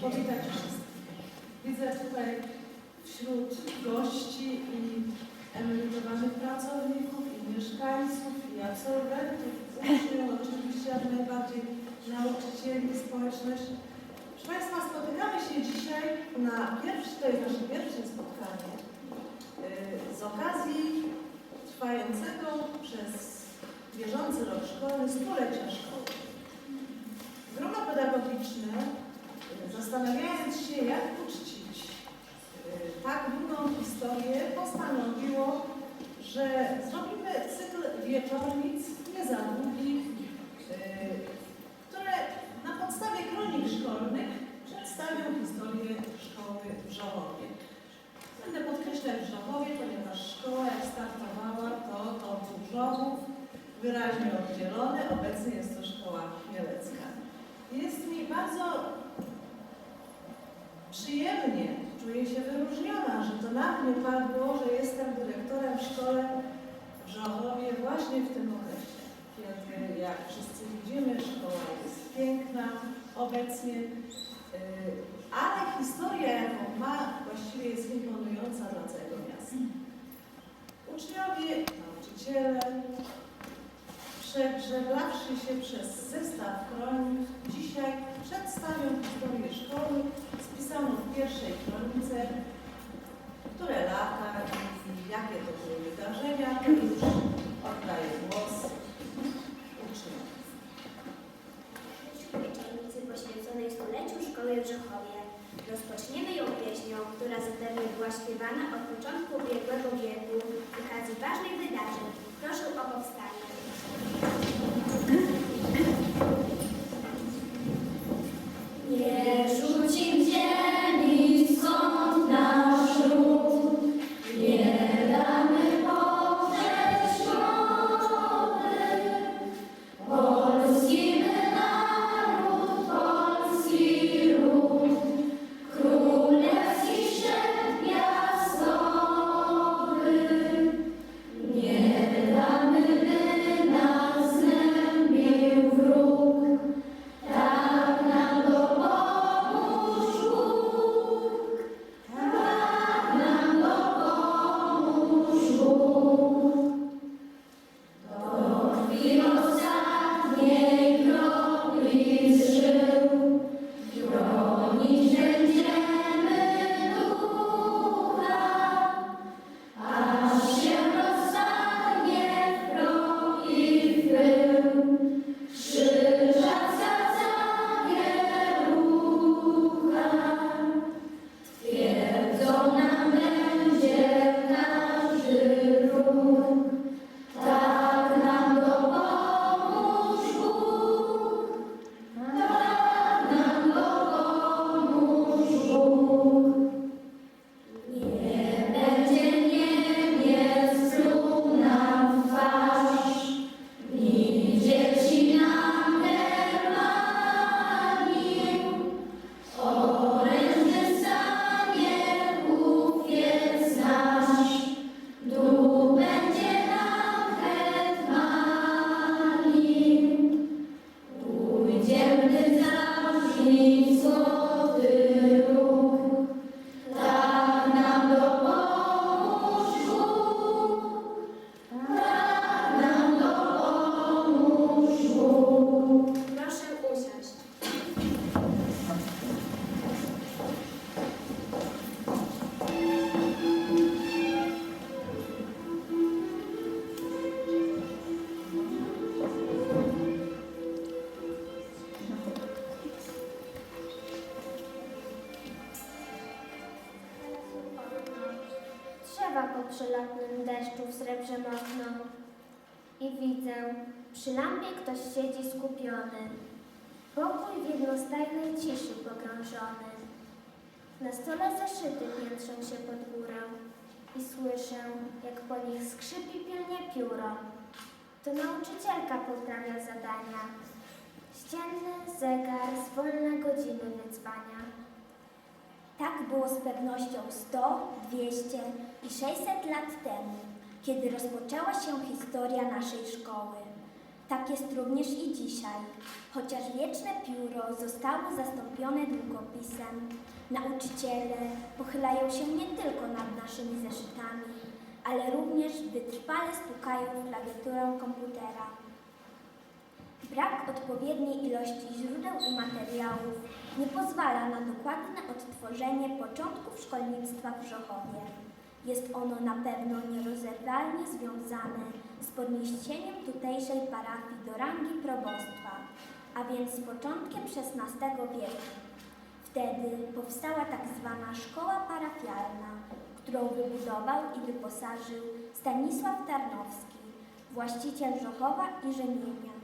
powitać wszystkich. Widzę tutaj wśród gości i emerytowanych pracowników, i mieszkańców, i absolwentów, uczniów, oczywiście jak najbardziej nauczycieli społeczność. Proszę Państwa, spotykamy się dzisiaj na pierwsze, to jest nasze pierwsze spotkanie yy, z okazji trwającego przez bieżący rok szkolny stulecia szkoły. Grono pedagogiczne, y, zastanawiając się, jak uczcić y, tak długą historię, postanowiło, że zrobimy cykl wieczornic nie za długich, y, które na podstawie kronik szkolnych przedstawią historię szkoły w Żołowie. Będę podkreślać w Żołowie, ponieważ szkoła jak startowała, to to Żołów, wyraźnie oddzielony, obecnie jest to szkoła mielecka. Jest mi bardzo przyjemnie, czuję się wyróżniona, że to na mnie padło, że jestem dyrektorem w szkole w Żochowie właśnie w tym okresie, kiedy jak wszyscy widzimy, szkoła jest piękna obecnie, yy, ale historia, jaką ma, właściwie jest imponująca dla całego miasta. Uczniowie, nauczyciele, Przegrzeblawszy się przez zestaw kronik, dzisiaj przedstawią historię szkoły spisaną w pierwszej kronice, które lata jakie to były wydarzenia, to już oddaję głos uczniom. Wieczornicy poświęconej stuleciu szkoły w Rzechowie. Rozpoczniemy ją pieśnią, która zapewne była śpiewana od początku ubiegłego wieku z okazji ważnych wydarzeń. Proszę o powstanie. Widzę, przy lampie ktoś siedzi skupiony. Pokój w jednostajnej ciszy pogrążony. Na stole zeszyty piętrzą się pod górę i słyszę, jak po nich skrzypi pilnie pióro. To nauczycielka poprawia zadania. Ścienny zegar zwolna godziny wyzwania. Tak było z pewnością 100, 200 i 600 lat temu, kiedy rozpoczęła się historia naszej szkoły. Tak jest również i dzisiaj. Chociaż wieczne pióro zostało zastąpione długopisem, nauczyciele pochylają się nie tylko nad naszymi zeszytami, ale również wytrwale stukają w klawiaturę komputera. Brak odpowiedniej ilości źródeł i materiałów nie pozwala na dokładne odtworzenie początków szkolnictwa w Żochowie. Jest ono na pewno nierozerwalnie związane z podniesieniem tutejszej parafii do rangi probostwa, a więc z początkiem XVI wieku. Wtedy powstała tak zwana szkoła parafialna, którą wybudował i wyposażył Stanisław Tarnowski, właściciel Żochowa i Rzemienia.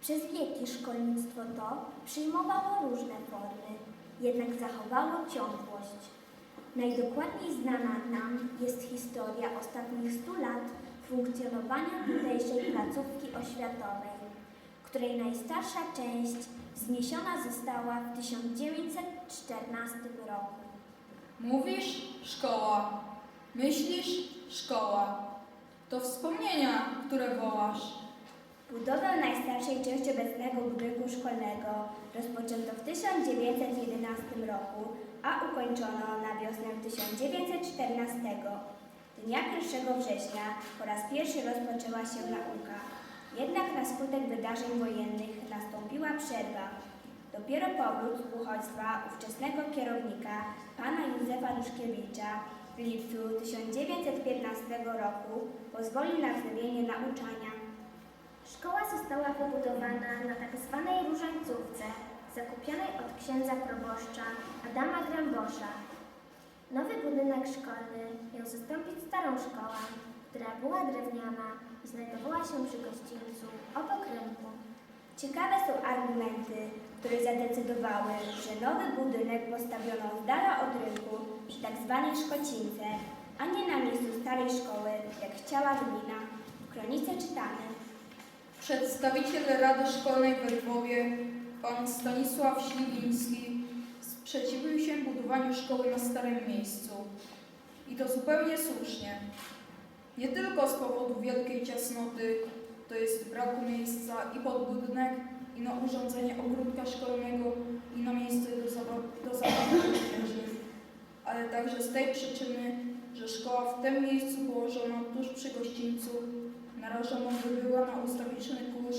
Przez wieki szkolnictwo to przyjmowało różne formy, jednak zachowało ciągłość. Najdokładniej znana nam jest historia ostatnich stu lat funkcjonowania tutejszej placówki oświatowej, której najstarsza część zniesiona została w 1914 roku. Mówisz szkoła, myślisz szkoła. To wspomnienia, które wołasz. Budowę najstarszej części obecnego budynku szkolnego rozpoczęto w 1911 roku, a ukończono na wiosnę 1914. Dnia 1 września po raz pierwszy rozpoczęła się nauka. Jednak na skutek wydarzeń wojennych nastąpiła przerwa. Dopiero powrót z uchodźstwa ówczesnego kierownika, pana Józefa Duszkiewicza, w lipcu 1915 roku pozwolił na wznowienie nauczania. Szkoła została wybudowana na tak zwanej różańcówce, zakupionej od księdza proboszcza Adama Grębosza. Nowy budynek szkolny miał zastąpić starą szkołę, która była drewniana i znajdowała się przy gościńcu obok rynku. Ciekawe są argumenty, które zadecydowały, że nowy budynek postawiono z dala od rynku przy tak zwanej Szkocince, a nie na miejscu starej szkoły, jak chciała gmina. W kronice czytamy. Przedstawiciel Rady Szkolnej we Lwowie, pan Stanisław Śliwiński, sprzeciwił się budowaniu szkoły na starym miejscu. I to zupełnie słusznie. Nie tylko z powodu wielkiej ciasnoty, to jest braku miejsca i pod budynek, i na urządzenie ogródka szkolnego, i na miejsce do zabaw- do zabawy ale także z tej przyczyny, że szkoła w tym miejscu położona tuż przy gościńcu narażona by była na ustawiczny kurz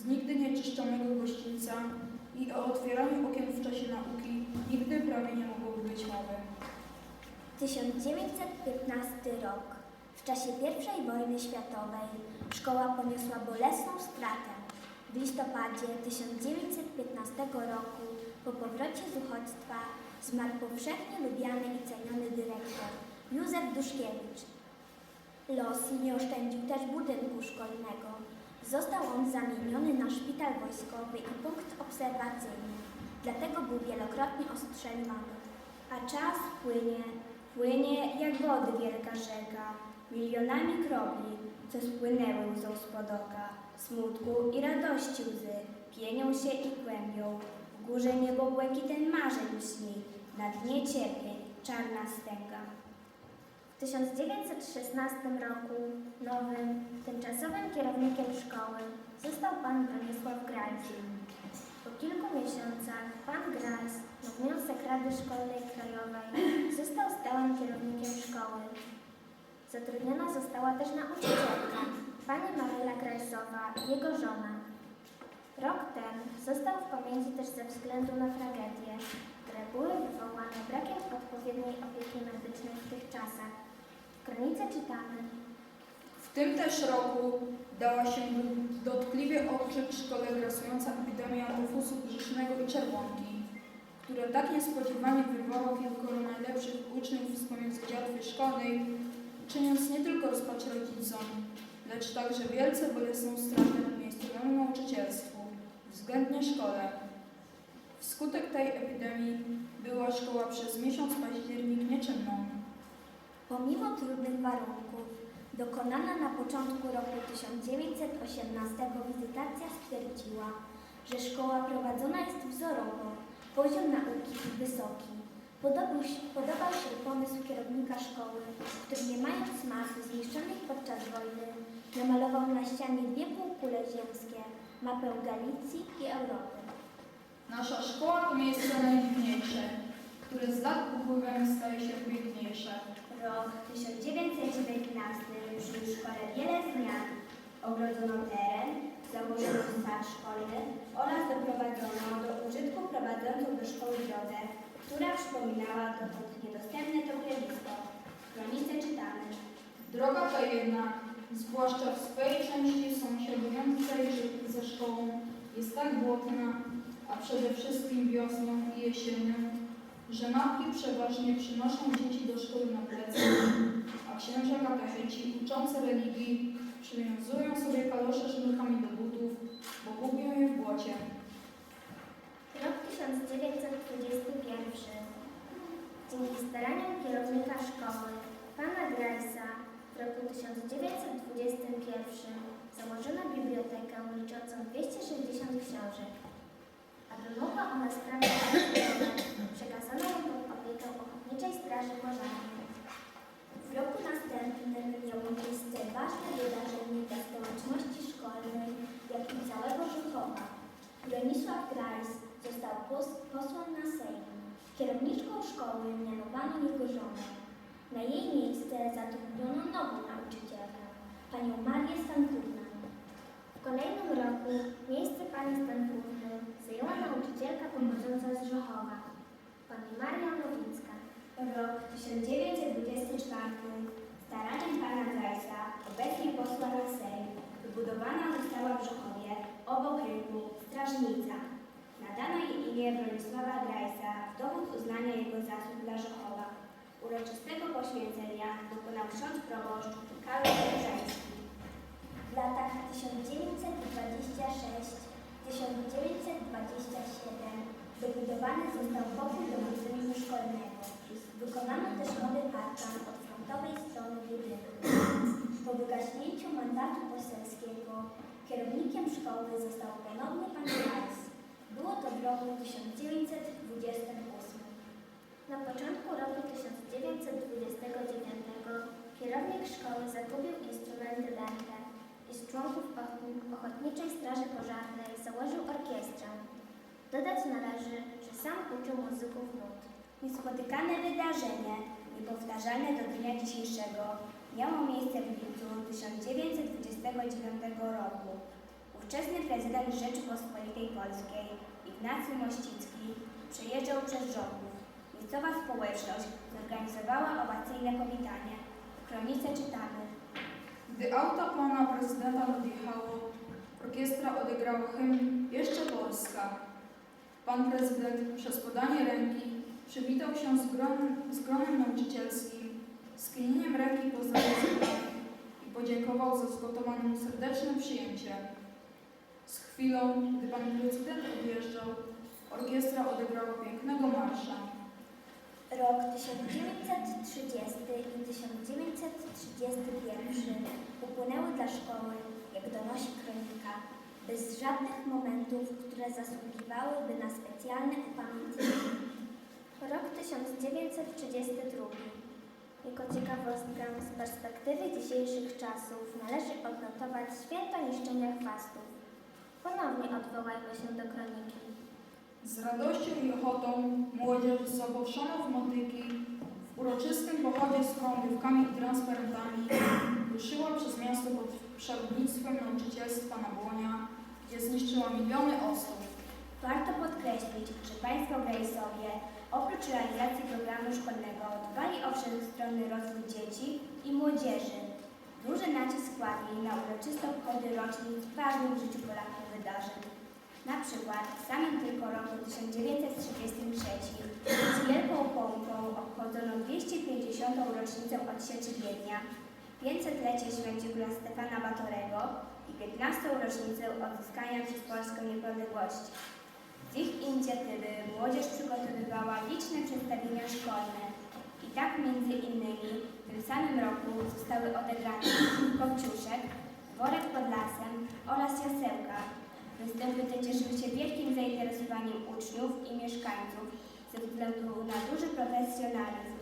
z nigdy nieczyszczonego gościńca i o otwieraniu okien w czasie nauki nigdy prawie nie mogłoby być mowy. 1915 rok. W czasie I wojny światowej szkoła poniosła bolesną stratę. W listopadzie 1915 roku po powrocie z uchodźstwa zmarł powszechnie lubiany i ceniony dyrektor Józef Duszkiewicz. Los nie oszczędził też budynku szkolnego. Został on zamieniony na szpital wojskowy i punkt obserwacyjny, dlatego był wielokrotnie ostrzeliwany. A czas płynie, płynie jak wody wielka rzeka, milionami kropli, co spłynęły łzą spod oka, smutku i radości łzy, pienią się i kłębią. W górze niebo błękitem marzeń śni, na dnie cierpień czarna stęga. W 1916 roku nowym, tymczasowym kierownikiem szkoły został pan Bronisław Grals. Po kilku miesiącach pan Grals na wniosek Rady Szkolnej Krajowej został stałym kierownikiem szkoły. Zatrudniona została też nauczycielka, pani Maryla Gralsowa i jego żona. Rok ten został w pamięci też ze względu na tragedie, które były wywołane brakiem odpowiedniej opieki medycznej w tych czasach. W kronice czytamy, W tym też roku dała się dotkliwie odczuć w szkole grasująca epidemia tyfusu brzusznego i czerwonki, które tak niespodziewanie wyrwało kilkoro najlepszych uczniów z pomiędzy dziatwy szkolnej, czyniąc nie tylko rozpacz rodzicom, lecz także wielce bolesną stratę miejscowemu nauczycielstwu, względnie szkole. Wskutek tej epidemii była szkoła przez miesiąc październik nieczynną. Pomimo trudnych warunków, dokonana na początku roku 1918 wizytacja stwierdziła, że szkoła prowadzona jest wzorowo, poziom nauki wysoki. Podobał się, podobał się pomysł kierownika szkoły, który nie mając mas zniszczonych podczas wojny, Namalował na ścianie dwie półkule ziemskie, mapę Galicji i Europy. Nasza szkoła to miejsce najpiękniejsze, które z lat upływem staje się piękniejsze. Rok 1919 przyniósł szkole wiele zmian. Ogrodzono teren, założono sad szkolny oraz doprowadzono do użytku prowadzącą do szkoły drogę, która przypominała dotąd niedostępne topielisko. W kronice czytamy. Droga ta jednak, zwłaszcza w swej części sąsiadującej ze szkołą, jest tak błotna, a przede wszystkim wiosną i jesienią, że matki przeważnie przynoszą dzieci do szkoły na plecach, a księża katecheci uczące religii przywiązują sobie kalosze sznurkami do butów, bo gubią je w błocie. Rok 1921. Dzięki staraniom kierownika szkoły, pana Grajsa, w roku 1921 założono bibliotekę liczącą 260 książek. Aby mogła ona sprawnie przekazano ją pod opiekę Ochotniczej Straży Pożarnej. W roku następnym miało miejsce ważne wydarzenie dla społeczności szkolnej, jak i całego Żukowa. Bronisław Grajs został pos- posłem na Sejm. Kierowniczką szkoły mianowano jego żonę. Na jej miejsce zatrudniono nową nauczycielkę, panią Marię Stankówną. W kolejnym roku miejsce pani Stanfurny zajęła nauczycielka pochodząca z Żochowa, pani Maria Nowicka. Rok 1924. Staraniem pana Grajsa, obecnie posła na Sejm, wybudowana została w Żochowie, obok rynku, strażnica. Nadano jej imię Bronisława Grajsa w dowód uznania jego zasług dla Żochowa. Uroczystego poświęcenia dokonał ksiądz proboszcz Karol Brzeński. W latach 1926-1927 wybudowany został pokój do szkolnego. Wykonano też nowy parkan od frontowej strony budynku. Po wygaśnięciu mandatu poselskiego kierownikiem szkoły został ponownie pan Weiss. Było to w roku 1928. Na początku roku 1929 kierownik szkoły zakupił instrumenty Lente i z członków Ochotni- Ochotniczej Straży Pożarnej założył orkiestrę. Dodać należy, że sam uczył muzyków nut. Niespotykane wydarzenie, niepowtarzalne do dnia dzisiejszego, miało miejsce w lipcu 1929 roku. Ówczesny prezydent Rzeczypospolitej Polskiej, Ignacy Mościcki, przejeżdżał przez Żochów. Miejscowa społeczność zorganizowała owacyjne powitanie. W kronice czytamy. Gdy auto pana prezydenta odjechało, orkiestra odegrała hymn Jeszcze Polska. Pan prezydent przez podanie ręki przywitał się z z gronem nauczycielskim, skinieniem ręki pozdrawiał i podziękował za zgotowane mu serdeczne przyjęcie. Z chwilą, gdy pan prezydent odjeżdżał, orkiestra odegrała pięknego marsza. Rok 1930 i 1931 upłynęły dla szkoły, jak donosi kronika, bez żadnych momentów, które zasługiwałyby na specjalne upamiętnienie. Rok 1932. Jako ciekawostkę z perspektywy dzisiejszych czasów należy odnotować święto niszczenia chwastów. Ponownie odwołajmy się do kroniki. Z radością i ochotą młodzież zaopatrzona w motyki w uroczystym pochodzie z chorągiewkami i transparentami ruszyła przez miasto pod przewodnictwem nauczycielstwa na Błonia, gdzie zniszczyła miliony osób. Warto podkreślić, że Państwo Grejsowie oprócz realizacji programu szkolnego dbali o wszechstronny rozwój dzieci i młodzieży. Duży nacisk kładli na uroczyste obchody rocznic ważnych w życiu Polaków wydarzeń. Na przykład w samym tylko roku 1933 z wielką pompą obchodzono 250. rocznicę odsieczy Wiednia, 500-lecie śmierci króla Stefana Batorego i 15. rocznicę odzyskania przez Polskę niepodległości. Z ich inicjatywy młodzież przygotowywała liczne przedstawienia szkolne. I tak między innymi w tym samym roku zostały odegrane Kopciuszek, Worek pod lasem oraz Jasełka. Występy te cieszyły się wielkim zainteresowaniem uczniów i mieszkańców ze względu na duży profesjonalizm.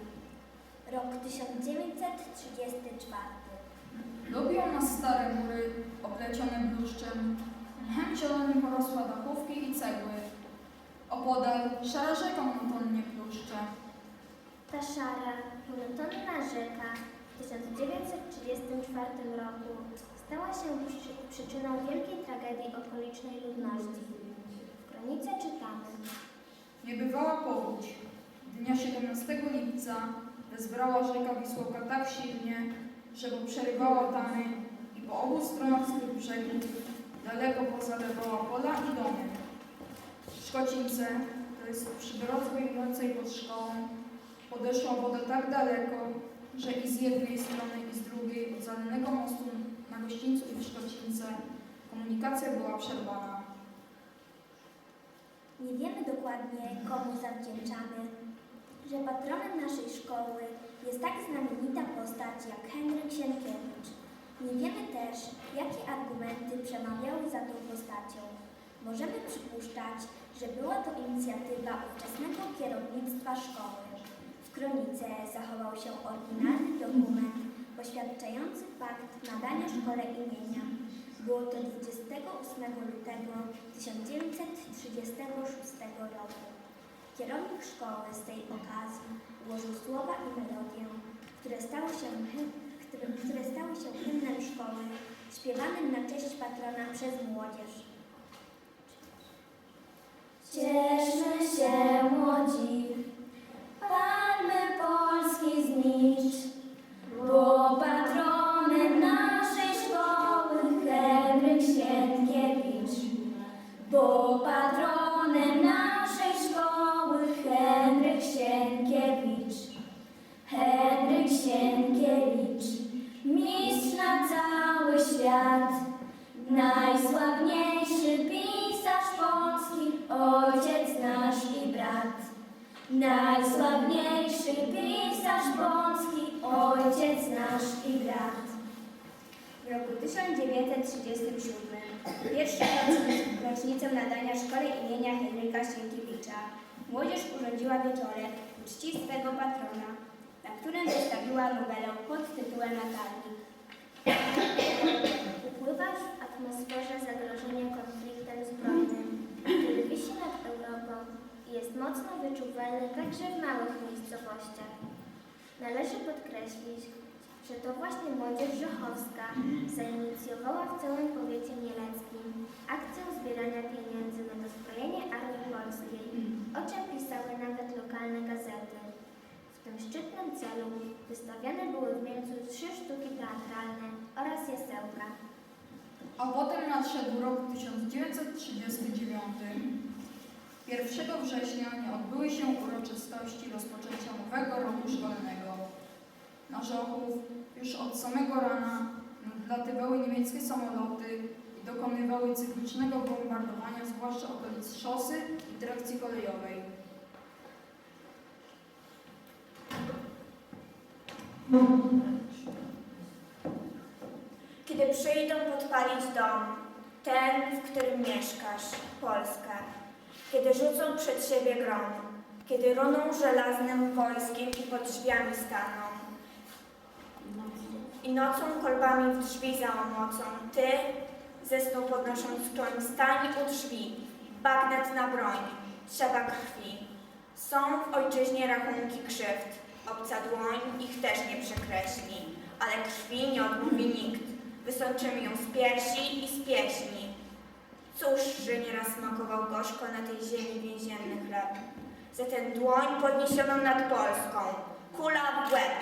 Rok 1934. Lubią nas stare mury, oplecione bluszczem, mchem zielonym porosła dachówki i cegły. Opodal szara rzeka monotonnie pluszcze. Ta szara, monotonna rzeka w 1934 roku stała się przy, przyczyną wielkiej tragedii okolicznej ludności. W kronice czytamy. Niebywała powódź. Dnia 17 lipca wezbrała rzeka Wisłoka tak silnie, że przerywała tamy i po obu stronach swych brzegów daleko pozalewała pola i domy. Szkocińce, to jest przy idącej pod szkołą, podeszła woda tak daleko, że i z jednej strony i z drugiej od zalanego mostu na gościńcu i w Szkocińce komunikacja była przerwana. Nie wiemy dokładnie, komu zawdzięczamy, że patronem naszej szkoły jest tak znamienita postać jak Henryk Sienkiewicz. Nie wiemy też, jakie argumenty przemawiały za tą postacią. Możemy przypuszczać, że była to inicjatywa ówczesnego kierownictwa szkoły. W kronice zachował się oryginalny dokument poświadczający fakt nadania szkole imienia. Było to 28 lutego 1936 roku. Kierownik szkoły z tej okazji ułożył słowa i melodię, które stały się, które stały się hymnem szkoły, śpiewanym na cześć patrona przez młodzież. Cieszmy się młodzi, palmy Polski znicz, bo tytułem Natalnik. Upływa w atmosferze zagrożenia konfliktem zbrojnym, który wisi nad Europą i jest mocno wyczuwalny także w małych miejscowościach. Należy podkreślić, że to właśnie młodzież żochowska zainicjowała w całym powiecie mieleckim akcję zbierania pieniędzy na dozbrojenie armii polskiej, o czym pisały nawet lokalne gazety. Szczytnym celu wystawiane były w Mielcu trzy sztuki teatralne oraz jasełka. A potem nadszedł rok 1939. 1 września nie odbyły się uroczystości rozpoczęcia nowego roku szkolnego. Na Żochów już od samego rana nadlatywały niemieckie samoloty i dokonywały cyklicznego bombardowania, zwłaszcza okolic szosy i dyrekcji kolejowej. Kiedy przyjdą podpalić dom, ten, w którym mieszkasz, Polska, kiedy rzucą przed siebie grom, kiedy runą żelaznym wojskiem i pod drzwiami staną, i nocą kolbami w drzwi załomocą, ty, ze snu podnosząc kloń, stań u drzwi, bagnet na broń, trzeba krwi. Są w ojczyźnie rachunki krzywd, obca dłoń ich też nie przekreśli, ale krwi nie odmówi nikt. Wysączymy ją z piersi i z pieśni. Cóż, że nieraz smakował gorzko na tej ziemi więzienny chleb. Za tę dłoń podniesioną nad Polską, kula w łeb.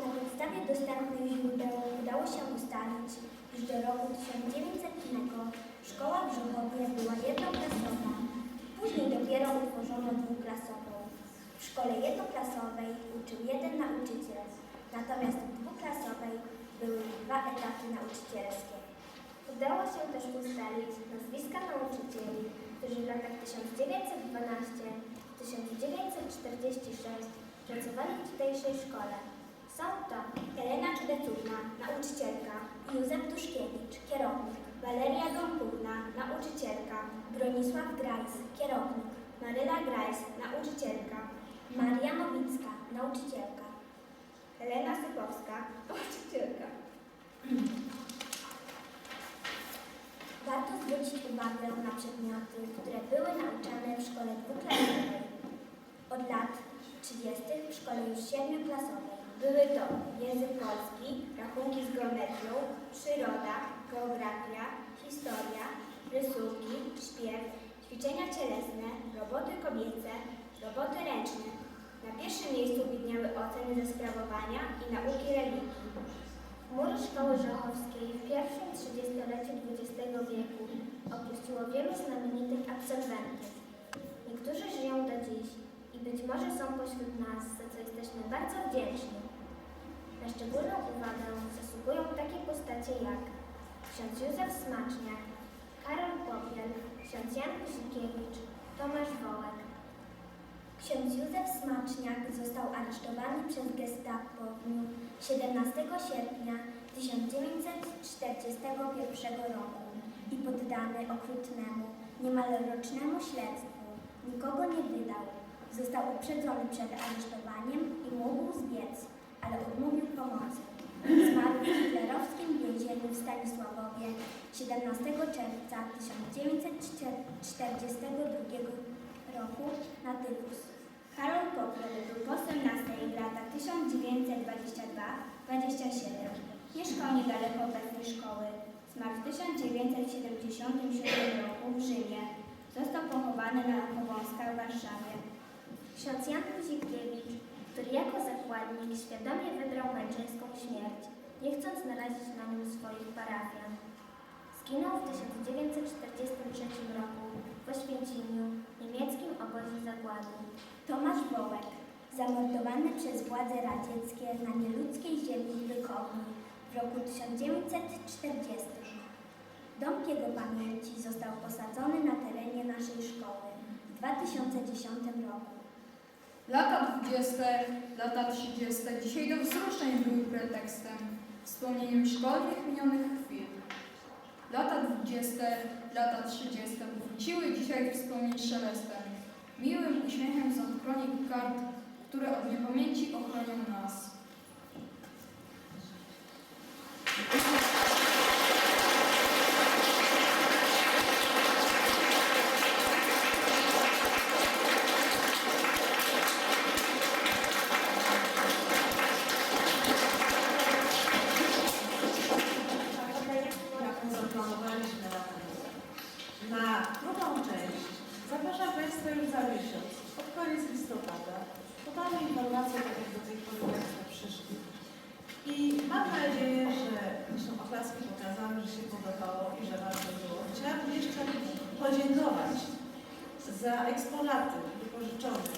Na podstawie dostępnych źródeł udało się ustalić, iż do roku 1900 szkoła w Żuchowie była jednoklasowa. Później dopiero utworzono dwuklasową. W szkole jednoklasowej uczył jeden nauczyciel, natomiast w dwuklasowej były dwa etaty nauczycielskie. Udało się też ustalić nazwiska nauczycieli, którzy w latach 1912-1946 pracowali w tutejszej szkole. Są to Elena Czudecówna, nauczycielka, Józef Duszkiewicz, kierownik, Waleria Gąbówna, nauczycielka, Bronisław Grajs, kierownik, Maryla Grajs, nauczycielka, Maria Nowicka, nauczycielka. Helena Sypowska, nauczycielka. Warto zwrócić uwagę na przedmioty, które były nauczane w szkole dwuklasowej. Od lat 30. w szkole już siedmioklasowej były to język polski, rachunki z geometrią, przyroda, geografia, historia, rysunki, śpiew, ćwiczenia cielesne, roboty kobiece, roboty ręczne, na pierwszym miejscu widniały oceny ze sprawowania i nauki religii. Mury Szkoły Żochowskiej w pierwszym trzydziestoleciu XX wieku opuściło wielu znamienitych absolwentów. Niektórzy żyją do dziś i być może są pośród nas, za co jesteśmy bardzo wdzięczni. Na szczególną uwagę zasługują takie postacie jak ksiądz Józef Smaczniak, Karol Popiel, ksiądz Jan Kusikiewicz, Tomasz Wołek. Ksiądz Józef Smaczniak został aresztowany przez gestapo w dniu 17 sierpnia 1941 roku i poddany okrutnemu, niemal rocznemu śledztwu. Nikogo nie wydał. Został uprzedzony przed aresztowaniem i mógł zbiec, ale odmówił pomocy. Zmarł w hitlerowskim więzieniu w Stanisławowie 17 czerwca 1942 roku na tyfus. Karol Popiel był posłem na Sejm w latach 1922-27. Mieszkał niedaleko obecnej szkoły. Zmarł w 1977 roku w Rzymie. Został pochowany na Powązkach w Warszawie. Ksiądz Jan Kusikiewicz, który jako zakładnik świadomie wybrał męczeńską śmierć, nie chcąc narazić na nim swoich parafian. Zginął w 1943 roku w Oświęcimiu, niemieckim obozie zagłady. Tomasz Wołek, zamordowany przez władze radzieckie na nieludzkiej ziemi w Bykowni w roku 1940. Dom jego pamięci został posadzony na terenie naszej szkoły w 2010 roku. Lata 20., lata 30. dzisiaj do wzruszeń były pretekstem, wspomnieniem szkolnych minionych chwil. Lata 20., lata 30. wróciły dzisiaj wspomnień szelestem, miłym uśmiechem z odkronik kart, które od niepamięci ochronią nas. jaką zaplanowaliśmy na ten rok. Na drugą część Państwa już za miesiąc, pod koniec listopada. Podamy informacje, tak jak do tej pory Państwo przyszli. I mam nadzieję, że zresztą oklaski pokazały, że się podobało i że warto było. Chciałabym jeszcze podziękować za eksponaty wypożyczone.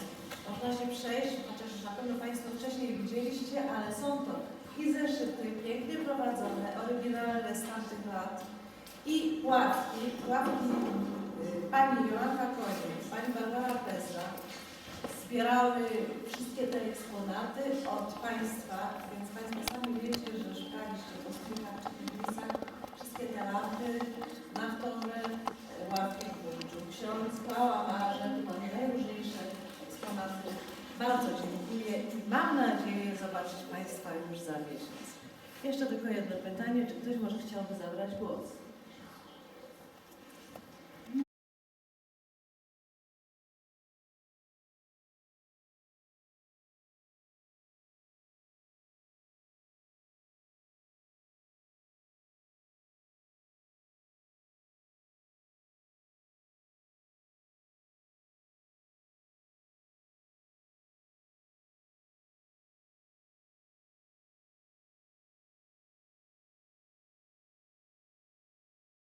Można się przejść, chociaż na pewno Państwo wcześniej widzieliście, ale są to i zeszyty pięknie prowadzone, oryginalne z tamtych lat i ławki, ławki pani Joanna Koniec, pani Barbara Pesra zbierały wszystkie te eksponaty od Państwa, więc Państwo sami wiecie, że szukaliście po strychach czy piwnicach wszystkie te lampy naftowe, ławki wypożyczył ksiądz, kałamarze, mamy najróżniejsze eksponaty. Bardzo dziękuję i mam nadzieję zobaczyć Państwa już za miesiąc. Jeszcze tylko jedno pytanie, czy ktoś może chciałby zabrać głos?